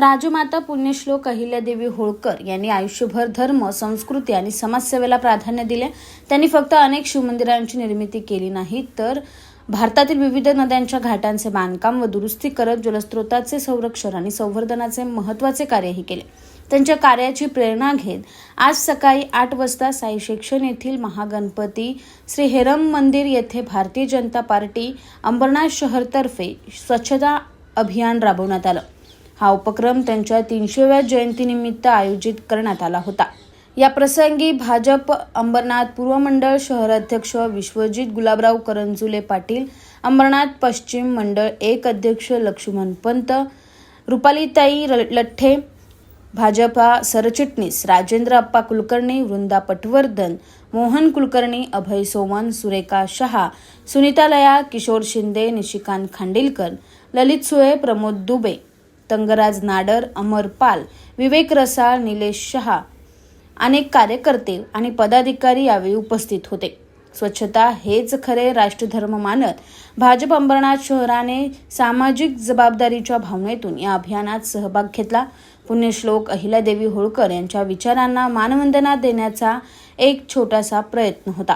राजमाता पुण्यश्लोक अहिल्यादेवी होळकर यांनी आयुष्यभर धर्म संस्कृती आणि समाजसेवेला प्राधान्य दिले. त्यांनी फक्त अनेक शिवमंदिरांची निर्मिती केली नाही तर भारतातील विविध नद्यांच्या घाटांचे बांधकाम व दुरुस्ती करत जलस्रोताचे संरक्षण आणि संवर्धनाचे महत्त्वाचे कार्यही केले. त्यांच्या कार्याची प्रेरणा घेत आज सकाळी आठ वाजता साई शिक्षण येथील महागणपती श्री हेरम मंदिर येथे भारतीय जनता पार्टी अंबरनाथ शहरतर्फे स्वच्छता अभियान राबवण्यात आलं. हा उपक्रम त्यांच्या तीनशेव्या जयंतीनिमित्त आयोजित करण्यात आला होता. या प्रसंगी भाजप अंबरनाथ पूर्व मंडळ शहराध्यक्ष विश्वजित गुलाबराव करंजुले पाटील अंबरनाथ पश्चिम मंडळ एक अध्यक्ष लक्ष्मण पंत रुपालीताई लठ्ठे भाजपा सरचिटणीस राजेंद्र अप्पा कुलकर्णी वृंदा पटवर्धन मोहन कुलकर्णी अभय सोमन सुरेखा शहा सुनीता लया किशोर शिंदे निशिकांत खांडिलकर ललित सुळे प्रमोद दुबे तंगराज नाडर अमर पाल विवेक रसाळ निलेश शहा अनेक कार्यकर्ते आणि पदाधिकारी यावेळी उपस्थित होते. स्वच्छता हेच खरे राष्ट्रधर्म मानत भाजप अंबरनाथ शहराने सामाजिक जबाबदारीच्या भावनेतून या अभियानात सहभाग घेतला. पुण्यश्लोक अहिल्यादेवी होळकर यांच्या विचारांना मानवंदना देण्याचा एक छोटासा प्रयत्न होता.